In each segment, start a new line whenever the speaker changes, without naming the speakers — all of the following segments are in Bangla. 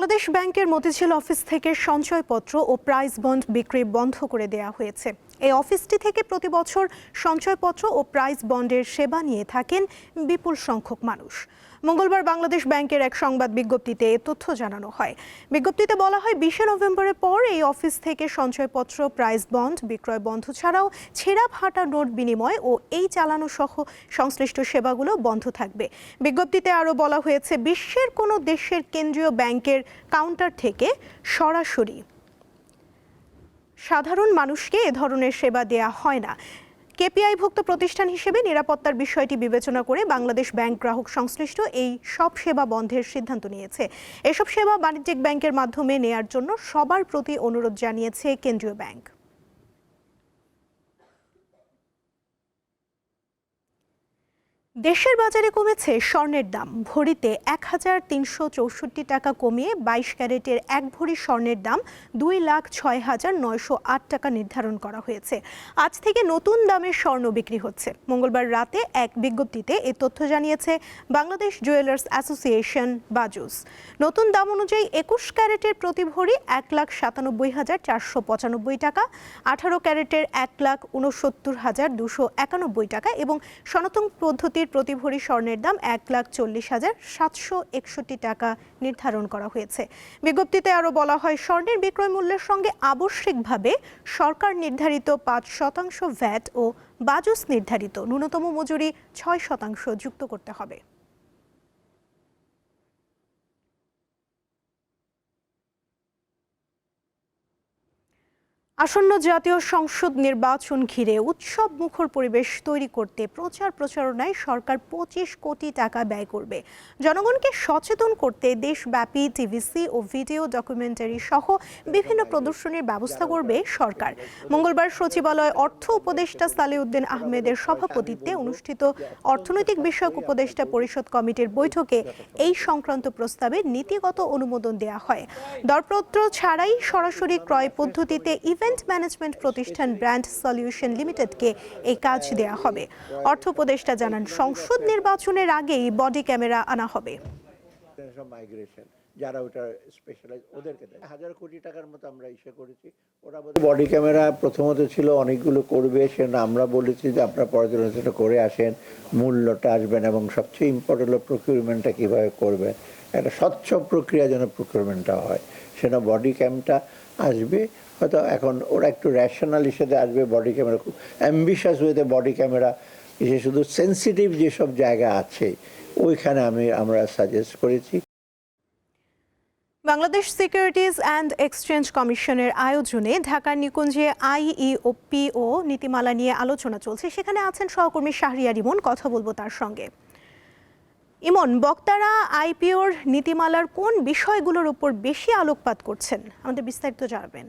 বাংলাদেশ ব্যাংকের মতিঝিল অফিস থেকে সঞ্চয়পত্র ও প্রাইজ বন্ড বিক্রি বন্ধ করে দেয়া হয়েছে এই অফিসটি থেকে প্রতি বছর সঞ্চয়পত্র ও প্রাইজ বন্ডের সেবা নিয়ে থাকেন বিপুল সংখ্যক মানুষ মঙ্গলবার বাংলাদেশ ব্যাংকের এক সংবাদ বিজ্ঞপ্তিতে এ তথ্য জানানো হয় বিজ্ঞপ্তিতে বলা হয় বিশে নভেম্বরের পর এই অফিস থেকে সঞ্চয়পত্র প্রাইস বন্ড বিক্রয় বন্ধ ছাড়াও ছেঁড়া ফাটা নোট বিনিময় ও এই চালানো সহ সংশ্লিষ্ট সেবাগুলো বন্ধ থাকবে বিজ্ঞপ্তিতে আরও বলা হয়েছে বিশ্বের কোনো দেশের কেন্দ্রীয় ব্যাংকের কাউন্টার থেকে সরাসরি সাধারণ মানুষকে এ ধরনের সেবা দেয়া হয় না ভুক্ত প্রতিষ্ঠান হিসেবে নিরাপত্তার বিষয়টি বিবেচনা করে বাংলাদেশ ব্যাংক গ্রাহক সংশ্লিষ্ট এই সব সেবা বন্ধের সিদ্ধান্ত নিয়েছে এসব সেবা বাণিজ্যিক ব্যাংকের মাধ্যমে নেয়ার জন্য সবার প্রতি অনুরোধ জানিয়েছে কেন্দ্রীয় ব্যাংক দেশের বাজারে কমেছে স্বর্ণের দাম ভরিতে এক হাজার তিনশো চৌষট্টি টাকা কমিয়ে বাইশ ক্যারেটের এক ভরি স্বর্ণের দাম দুই লাখ ছয় হাজার নয়শো আট টাকা নির্ধারণ করা হয়েছে আজ থেকে নতুন দামে স্বর্ণ বিক্রি হচ্ছে মঙ্গলবার রাতে এক বিজ্ঞপ্তিতে এ তথ্য জানিয়েছে বাংলাদেশ জুয়েলার্স অ্যাসোসিয়েশন বাজুস নতুন দাম অনুযায়ী একুশ ক্যারেটের প্রতি ভরি এক লাখ সাতানব্বই হাজার চারশো পঁচানব্বই টাকা আঠারো ক্যারেটের এক লাখ উনসত্তর হাজার দুশো একানব্বই টাকা এবং সনাতন পদ্ধতির প্রতি ভরি স্বর্ণের দাম এক লাখ চল্লিশ হাজার সাতশো একষট্টি টাকা নির্ধারণ করা হয়েছে বিজ্ঞপ্তিতে আরও বলা হয় স্বর্ণের বিক্রয় মূল্যের সঙ্গে আবশ্যিকভাবে সরকার নির্ধারিত পাঁচ শতাংশ ভ্যাট ও বাজুস নির্ধারিত ন্যূনতম মজুরি ছয় শতাংশ যুক্ত করতে হবে আসন্ন জাতীয় সংসদ নির্বাচন ঘিরে উৎসব মুখর পরিবেশ তৈরি করতে প্রচার প্রচারণায় সরকার পঁচিশ কোটি টাকা ব্যয় করবে জনগণকে সচেতন করতে দেশব্যাপী টিভিসি ও ভিডিও ডকুমেন্টারি সহ বিভিন্ন প্রদর্শনীর ব্যবস্থা করবে সরকার মঙ্গলবার সচিবালয় অর্থ উপদেষ্টা সালেউদ্দিন আহমেদের সভাপতিত্বে অনুষ্ঠিত অর্থনৈতিক বিষয়ক উপদেষ্টা পরিষদ কমিটির বৈঠকে এই সংক্রান্ত প্রস্তাবে নীতিগত অনুমোদন দেওয়া হয় দরপত্র ছাড়াই সরাসরি ক্রয় পদ্ধতিতে ইভেন্ট ইভেন্ট ম্যানেজমেন্ট প্রতিষ্ঠান ব্র্যান্ড সলিউশন লিমিটেডকে এই কাজ দেয়া হবে অর্থ উপদেষ্টা জানান সংসদ নির্বাচনের আগেই বডি ক্যামেরা আনা হবে যারা ওটা স্পেশালাইজ ওদেরকে দেয় হাজার কোটি টাকার মতো আমরা ইসে করেছি ওরা বডি ক্যামেরা প্রথমত ছিল অনেকগুলো করবে সে আমরা বলেছি যে আপনার পর্যালোচনা করে আসেন মূল্যটা আসবেন এবং সবচেয়ে ইম্পর্টেন্ট হলো প্রকিউরমেন্টটা কীভাবে করবেন একটা স্বচ্ছ প্রক্রিয়া যেন প্রকিউরমেন্টটা হয় সেটা বডি ক্যামটা আসবে হয়তো এখন ওরা একটু র্যাশনাল হিসেবে আসবে বডি ক্যামেরা খুব অ্যাম্বিশাস ওয়েতে বডি ক্যামেরা এসে শুধু সেন্সিটিভ যেসব জায়গা আছে ওইখানে আমি আমরা সাজেস্ট করেছি বাংলাদেশ সিকিউরিটিজ অ্যান্ড এক্সচেঞ্জ কমিশনের আয়োজনে ঢাকার নিকুঞ্জে আইইওপি ও e নীতিমালা নিয়ে আলোচনা চলছে সেখানে আছেন সহকর্মী শাহরিয়ার ইমন কথা বলবো তার সঙ্গে ইমন বক্তারা আইপিওর নীতিমালার কোন বিষয়গুলোর উপর বেশি আলোকপাত করছেন আমাদের বিস্তারিত জানাবেন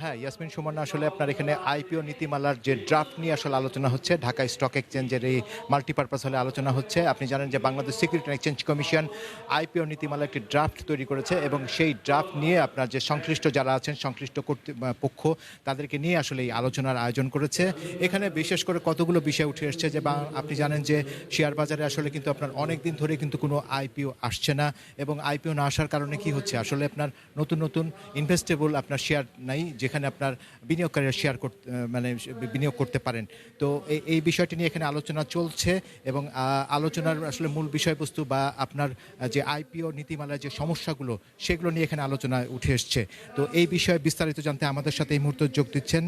হ্যাঁ ইয়াসমিন সুমন আসলে আপনার এখানে আইপিও নীতিমালার যে ড্রাফট নিয়ে আসলে আলোচনা হচ্ছে ঢাকা স্টক এক্সচেঞ্জের এই মাল্টিপারপাস হলে আলোচনা হচ্ছে আপনি জানেন যে Bangladesh security exchange commission IPO নীতিমালা একটি ড্রাফট তৈরি করেছে এবং সেই ড্রাফট নিয়ে আপনার যে সংশ্লিষ্ট যারা আছেন সংশ্লিষ্ট কর্তৃপক্ষ তাদেরকে নিয়ে আসলে এই আলোচনার আয়োজন করেছে এখানে বিশেষ করে কতগুলো বিষয় উঠে এসছে যে আপনি জানেন যে শেয়ার বাজারে আসলে কিন্তু আপনার অনেক দিন ধরে কিন্তু কোনো আইপিও আসছে না এবং আইপিও না আসার কারণে কি হচ্ছে আসলে আপনার নতুন নতুন ইনভেস্টেবল আপনার শেয়ার নাই যেখানে আপনার বিনিয়োগকারীরা শেয়ার করতে মানে বিনিয়োগ করতে পারেন তো এই বিষয়টি নিয়ে এখানে আলোচনা চলছে এবং আলোচনার আসলে মূল বিষয়বস্তু বা আপনার যে আইপিও নীতিমালার যে সমস্যাগুলো সেগুলো নিয়ে এখানে আলোচনা উঠে এসছে তো এই বিষয়ে বিস্তারিত জানতে আমাদের সাথে এই মুহূর্তে যোগ দিচ্ছেন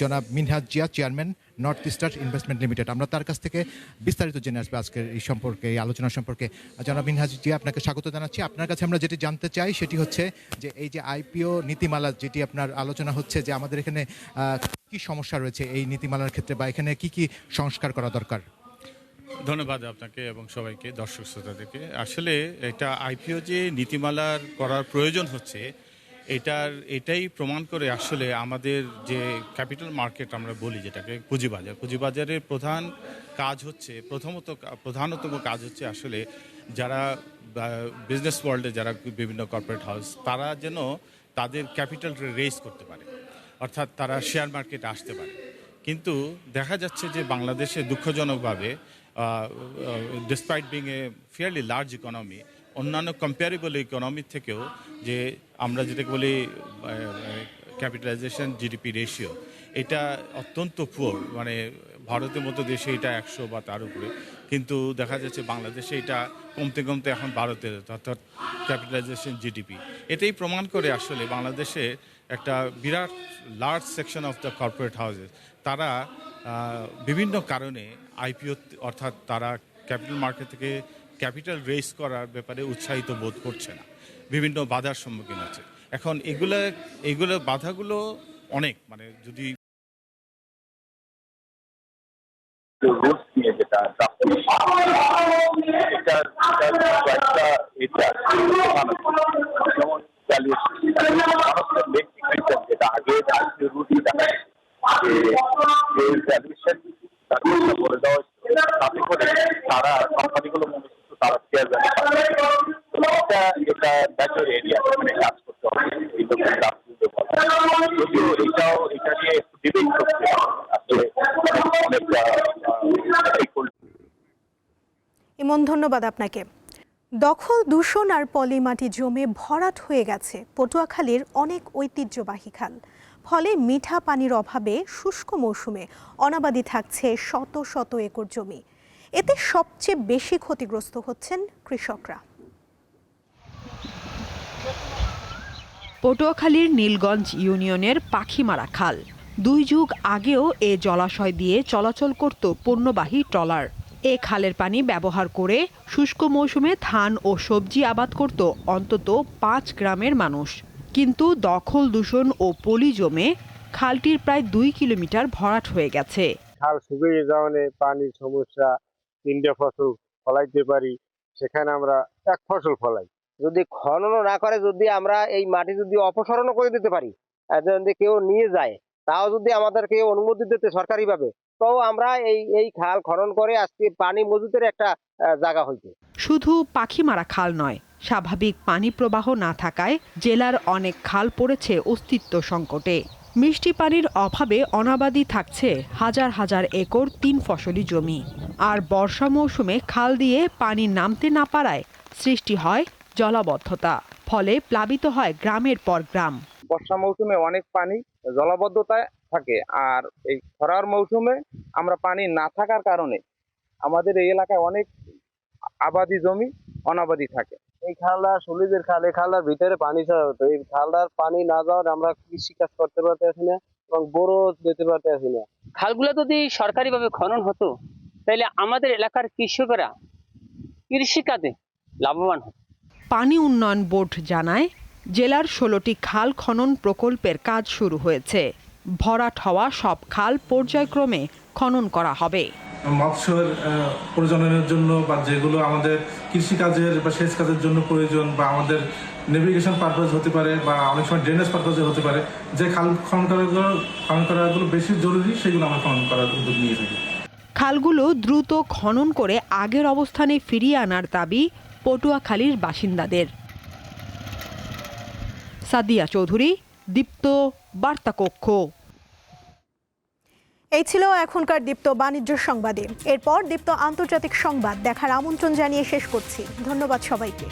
জনাব Minhaz Zia chairman North Easter Investment Limited আমরা তার কাছ থেকে বিস্তারিত জেনে আসবে আজকের এই সম্পর্কে এই আলোচনা সম্পর্কে জনাব মিনহাজ জি আপনাকে স্বাগত জানাচ্ছি আপনার কাছে আমরা যেটি জানতে চাই সেটি হচ্ছে যে এই যে আইপিও নীতিমালা যেটি আপনার আলোচনা হচ্ছে যে আমাদের এখানে কি সমস্যা রয়েছে এই নীতিমালার ক্ষেত্রে বা এখানে কি কি সংস্কার করা দরকার
ধন্যবাদ আপনাকে এবং সবাইকে দর্শক শ্রোতাদেরকে আসলে এটা আইপিও যে নীতিমালার করার প্রয়োজন হচ্ছে এটার এটাই প্রমাণ করে আসলে আমাদের যে ক্যাপিটাল মার্কেট আমরা বলি যেটাকে পুঁজিবাজার পুঁজিবাজারের প্রধান কাজ হচ্ছে প্রথমত প্রধানতম কাজ হচ্ছে আসলে যারা বিজনেস ওয়ার্ল্ডে যারা বিভিন্ন কর্পোরেট হাউস তারা যেন তাদের ক্যাপিটাল রেজ করতে পারে অর্থাৎ তারা শেয়ার মার্কেটে আসতে পারে কিন্তু দেখা যাচ্ছে যে বাংলাদেশে দুঃখজনকভাবে despite being a fairly large economy অন্যান্য কম্পেয়ারেবল ইকোনমি থেকেও যে আমরা যেটাকে বলি ক্যাপিটালাইজেশন জিডিপি রেশিও এটা অত্যন্ত পুয়োর মানে ভারতের মতো দেশে এটা একশো বা তার উপরে কিন্তু দেখা যাচ্ছে বাংলাদেশে এটা কমতে কমতে এখন ভারতের অর্থাৎ ক্যাপিটালাইজেশন জিডিপি এটাই প্রমাণ করে আসলে বাংলাদেশে একটা বিরাট large section of the corporate houses তারা বিভিন্ন কারণে আইপিও অর্থাৎ তারা ক্যাপিটাল মার্কেট থেকে ক্যাপিটাল রেস করার ব্যাপারে উৎসাহিত বোধ করছে না বিভিন্ন বাধার সম্মুখীন হচ্ছে এখন এগুলো এগুলো বাধাগুলো অনেক মানে যদি যেটা আগে রুটি দেখা যে
ইমন ধন্যবাদ আপনাকে দখল দূষণ আর পলিমাটি জমে ভরাট হয়ে গেছে পটুয়াখালীর অনেক ঐতিহ্যবাহী খাল ফলে মিঠা পানির অভাবে শুষ্ক মৌসুমে অনাবাদি থাকছে শত শত একর জমি এতে সবচেয়ে বেশি ক্ষতিগ্রস্ত হচ্ছেন কৃষকরা
পটুয়াখালীর নীলগঞ্জ ইউনিয়নের পাখিমারা খাল দুই যুগ আগেও এ জলাশয় দিয়ে চলাচল করত পণ্যবাহী ট্রলার এ খালের পানি ব্যবহার করে শুষ্ক মৌসুমে ধান ও সবজি আবাদ করত অন্তত পাঁচ গ্রামের মানুষ কিন্তু দখল দূষণ ও পলি জমে খালটির প্রায় দুই কিলোমিটার ভরাট হয়ে গেছে
খাল শুকিয়ে যাওয়ানে পানির সমস্যা তিনটে ফসল ফলাইতে পারি সেখানে আমরা এক ফসল ফলাই
যদি খননও না করে যদি আমরা এই মাটি যদি অপসারণও করে দিতে পারি যদি কেউ নিয়ে যায় তাও যদি আমাদেরকে অনুমতি দিতে সরকারিভাবে তো আমরা এই এই খাল খনন করে আজকে পানি মজুদের একটা জায়গা হয়েছে
শুধু পাখি মারা খাল নয় স্বাভাবিক পানি প্রবাহ না থাকায় জেলার অনেক খাল পড়েছে অস্তিত্ব সংকটে মিষ্টি পানির অভাবে অনাবাদি থাকছে হাজার হাজার একর তিন ফসলি জমি আর বর্ষা মৌসুমে খাল দিয়ে পানি নামতে না পারায় সৃষ্টি হয় জলাবদ্ধতা ফলে প্লাবিত হয় গ্রামের পর গ্রাম
বর্ষা মৌসুমে অনেক পানি জলাবদ্ধতায় থাকে আর এই খরার মৌসুমে আমরা পানি না থাকার কারণে আমাদের এই এলাকায় অনেক আবাদি জমি অনাবাদি থাকে এই খালটা সলিজের খালে এই ভিতরে পানি ছাড়া হতো এই খালটার পানি না যাওয়ার আমরা কৃষিকাজ করতে পারতেছি না এবং বড় যেতে পারতেছি না
খালগুলো যদি সরকারিভাবে খনন হতো তাহলে আমাদের এলাকার কৃষকরা কৃষিকাজে লাভবান হতো
পানি উন্নয়ন বোর্ড জানায় জেলার ষোলোটি খাল খনন প্রকল্পের কাজ শুরু হয়েছে ভরাট হওয়া সব খাল পর্যায়ক্রমে খনন করা হবে
মৎস্যের প্রজননের জন্য বা যেগুলো আমাদের কৃষিকাজের বা সেচ কাজের জন্য প্রয়োজন বা আমাদের নেভিগেশন পারপাস হতে পারে বা অনেক সময় ড্রেনেজ পারপাসে হতে পারে যে খাল খনন করাগুলো খনন করাগুলো বেশি জরুরি সেগুলো আমরা খনন করার উদ্যোগ নিয়ে থাকি
খালগুলো দ্রুত খনন করে আগের অবস্থানে ফিরিয়ে আনার দাবি পটুয়াখালীর বাসিন্দাদের সাদিয়া চৌধুরী দীপ্ত বার্তা কক্ষ
এই ছিল এখনকার দীপ্ত বাণিজ্য সংবাদে এরপর দীপ্ত আন্তর্জাতিক সংবাদ দেখার আমন্ত্রণ জানিয়ে শেষ করছি ধন্যবাদ সবাইকে